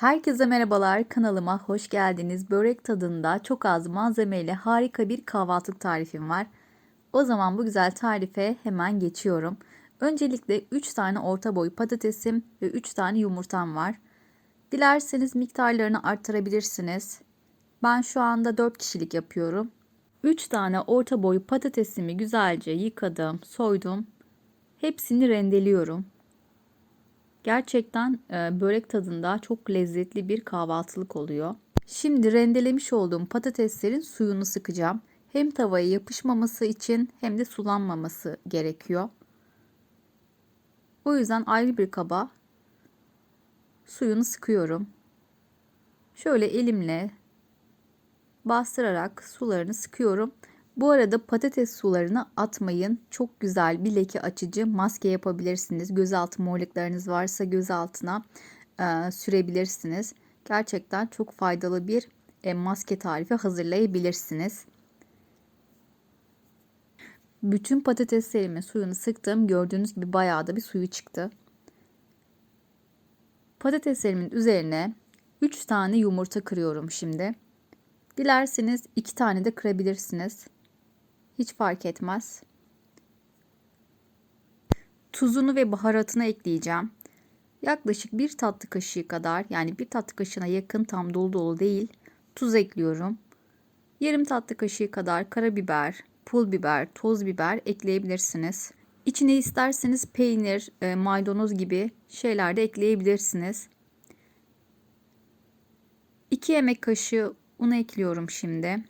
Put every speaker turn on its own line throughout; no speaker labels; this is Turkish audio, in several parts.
Herkese merhabalar kanalıma hoş geldiniz. Börek tadında çok az malzemeyle harika bir kahvaltılık tarifim var. O zaman bu güzel tarife hemen geçiyorum. Öncelikle 3 tane orta boy patatesim ve 3 tane yumurtam var. Dilerseniz miktarlarını arttırabilirsiniz. Ben şu anda 4 kişilik yapıyorum. 3 tane orta boy patatesimi güzelce yıkadım, soydum. Hepsini rendeliyorum. Gerçekten e, börek tadında çok lezzetli bir kahvaltılık oluyor. Şimdi rendelemiş olduğum patateslerin suyunu sıkacağım. Hem tavaya yapışmaması için hem de sulanmaması gerekiyor. O yüzden ayrı bir kaba suyunu sıkıyorum. Şöyle elimle bastırarak sularını sıkıyorum. Bu arada patates sularını atmayın. Çok güzel bir leke açıcı maske yapabilirsiniz. Gözaltı morluklarınız varsa gözaltına e, sürebilirsiniz. Gerçekten çok faydalı bir e, maske tarifi hazırlayabilirsiniz. Bütün patateslerimin suyunu sıktım. Gördüğünüz gibi bayağı da bir suyu çıktı. Patateslerimin üzerine 3 tane yumurta kırıyorum şimdi. Dilerseniz 2 tane de kırabilirsiniz. Hiç fark etmez. Tuzunu ve baharatını ekleyeceğim. Yaklaşık bir tatlı kaşığı kadar yani bir tatlı kaşığına yakın tam dolu dolu değil tuz ekliyorum. Yarım tatlı kaşığı kadar karabiber, pul biber, toz biber ekleyebilirsiniz. İçine isterseniz peynir, e, maydanoz gibi şeyler de ekleyebilirsiniz. 2 yemek kaşığı un ekliyorum şimdi.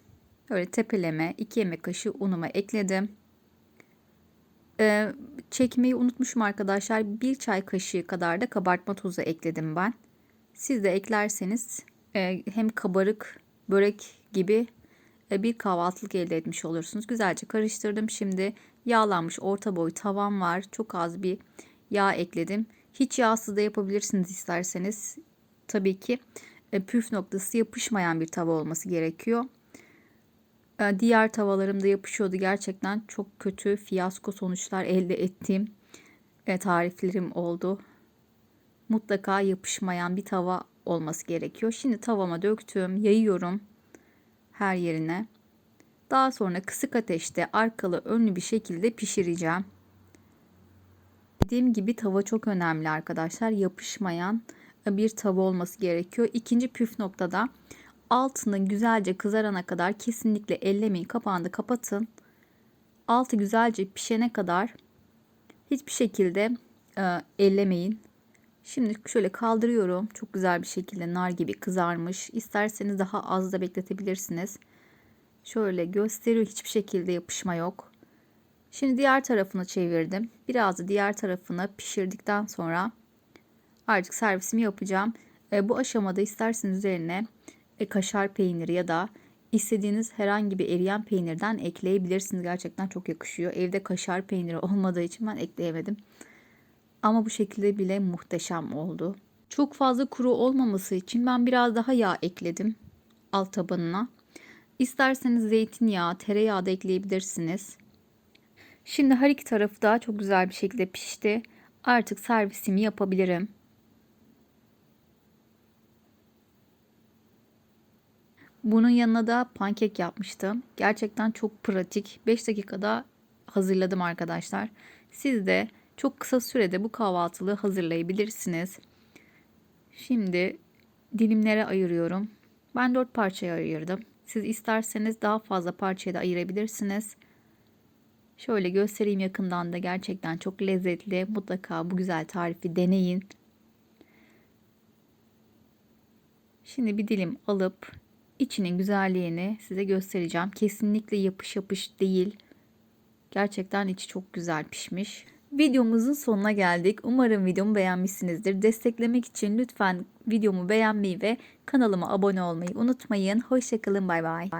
Böyle tepeleme 2 yemek kaşığı unumu ekledim. Ee, çekmeyi unutmuşum arkadaşlar. 1 çay kaşığı kadar da kabartma tozu ekledim ben. Siz de eklerseniz e, hem kabarık börek gibi e, bir kahvaltılık elde etmiş olursunuz. Güzelce karıştırdım. Şimdi yağlanmış orta boy tavam var. Çok az bir yağ ekledim. Hiç yağsız da yapabilirsiniz isterseniz. Tabii ki e, püf noktası yapışmayan bir tava olması gerekiyor. E, diğer tavalarımda yapışıyordu. Gerçekten çok kötü fiyasko sonuçlar elde ettiğim e, tariflerim oldu. Mutlaka yapışmayan bir tava olması gerekiyor. Şimdi tavama döktüm, yayıyorum her yerine. Daha sonra kısık ateşte arkalı önlü bir şekilde pişireceğim. Dediğim gibi tava çok önemli arkadaşlar. Yapışmayan bir tava olması gerekiyor. İkinci püf noktada altını güzelce kızarana kadar kesinlikle ellemeyin. Kapağını kapatın. Altı güzelce pişene kadar hiçbir şekilde e, ellemeyin. Şimdi şöyle kaldırıyorum. Çok güzel bir şekilde nar gibi kızarmış. İsterseniz daha az da bekletebilirsiniz. Şöyle gösteriyor. Hiçbir şekilde yapışma yok. Şimdi diğer tarafını çevirdim. Biraz da diğer tarafını pişirdikten sonra artık servisimi yapacağım. E, bu aşamada isterseniz üzerine e, kaşar peyniri ya da istediğiniz herhangi bir eriyen peynirden ekleyebilirsiniz. Gerçekten çok yakışıyor. Evde kaşar peyniri olmadığı için ben ekleyemedim. Ama bu şekilde bile muhteşem oldu. Çok fazla kuru olmaması için ben biraz daha yağ ekledim alt tabanına. İsterseniz zeytinyağı, tereyağı da ekleyebilirsiniz. Şimdi her iki tarafı da çok güzel bir şekilde pişti. Artık servisimi yapabilirim. Bunun yanına da pankek yapmıştım. Gerçekten çok pratik. 5 dakikada hazırladım arkadaşlar. Siz de çok kısa sürede bu kahvaltılığı hazırlayabilirsiniz. Şimdi dilimlere ayırıyorum. Ben 4 parçaya ayırdım. Siz isterseniz daha fazla parçaya da ayırabilirsiniz. Şöyle göstereyim yakından da gerçekten çok lezzetli. Mutlaka bu güzel tarifi deneyin. Şimdi bir dilim alıp içinin güzelliğini size göstereceğim. Kesinlikle yapış yapış değil. Gerçekten içi çok güzel pişmiş. Videomuzun sonuna geldik. Umarım videomu beğenmişsinizdir. Desteklemek için lütfen videomu beğenmeyi ve kanalıma abone olmayı unutmayın. Hoşçakalın bay bay.